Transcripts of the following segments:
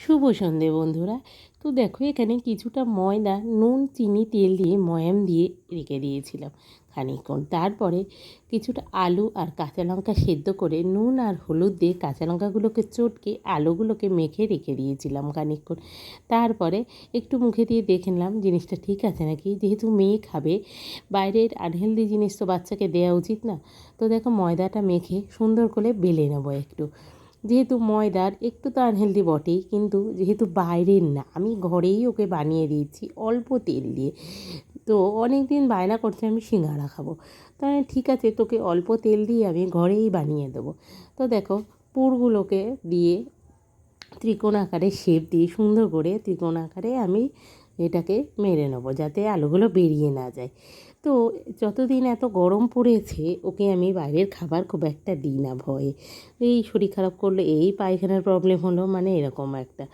শুভ সন্ধে বন্ধুরা। তো দেখো এখানে কিছুটা ময়দা, নুন, চিনি, তেল দিয়ে ময়াম দিয়ে রেখে দিয়েছিলাম খানিকক্ষণ। তারপরে কিছুটা আলু আর কাঁচা লঙ্কা সেদ্ধ করে নুন আর হলুদ দিয়ে কাঁচা লঙ্কাগুলোকে চটকে আলুগুলোকে মেখে রেখে দিয়েছিলাম খানিকক্ষণ। তারপরে একটু মুখে দিয়ে দেখে নিলাম, জিনিসটা ঠিক আছে নাকি? যেহেতু মেয়ে খাবে, বাইরের আনহেলদি জিনিস তো বাচ্চাকে দেওয়া উচিত না। তো দেখো ময়দাটা মেখে সুন্দর করে বেলে নেব একটু। যেহেতু ময়দার, একটু তো আনহেলদি বটেই, কিন্তু যেহেতু বাইরের না, আমি ঘরেই ওকে বানিয়ে দিয়েছি অল্প তেল দিয়ে। তো অনেক দিন বায়না করছে আমি সিঙ্গারা খাব। তো ঠিক আছে, তোকে অল্প তেল দিয়ে আমি ঘরেই বানিয়ে দেবো। তো দেখো, পুরগুলোকে দিয়ে ত্রিকোণ আকারে শেপ দিয়ে সুন্দর করে ত্রিকোণ আকারে আমি এটাকে মেরে নেব যাতে আলুগুলো বেরিয়ে না যায়। তো যতদিন এত গরম পড়েছে, ওকে আমি বাইরের খাবার খুব একটা দিই না ভয়ে। এই শরীর খারাপ করলে এই পায়খানার প্রবলেম হলো মানে এরকম একটা,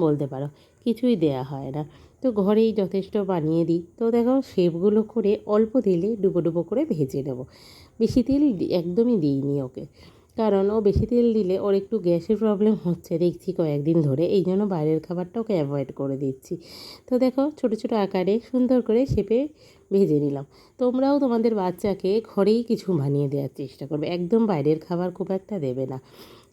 বলতে পারো। কিছুই দেয়া হয় না। তো ঘরেই যথেষ্ট বানিয়ে দিই। তো দেখো শেপগুলো করে অল্প তেলে ডুবো ডুবো করে ভেজে নেব। বেশি তেল একদমই দিইনি ওকে। কারণ ও বেশি তেল দিলে ওর একটু গ্যাসের প্রবলেম হচ্ছে। দেখছি কয়েকদিন ধরে। এই জন্য বাইরের খাবারটা ওকে অ্যাভয়েড করে দিচ্ছি। তো দেখো, ছোটো ছোটো আকারে সুন্দর করে শেপে ভেজে নিলাম। তোমরাও তোমাদের বাচ্চাকে ঘরেই কিছু বানিয়ে দেওয়ার চেষ্টা করবে। একদম বাইরের খাবার খুব একটা দেবে না।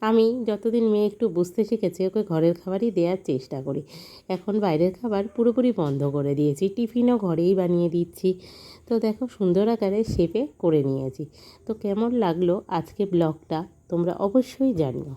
আমি যতদিন মেয়ে একটু বুঝতে শিখেছে, ওকে ঘরের খাবারই দেওয়ার চেষ্টা করি। এখন বাইরের খাবার পুরোপুরি বন্ধ করে দিয়েছি। টিফিনও ঘরেই বানিয়ে দিচ্ছি। তো দেখো, সুন্দর আকারে শেপে করে নিয়েছি। তো কেমন লাগল আজকে ব্লগটা? তোমরা অবশ্যই জানিও।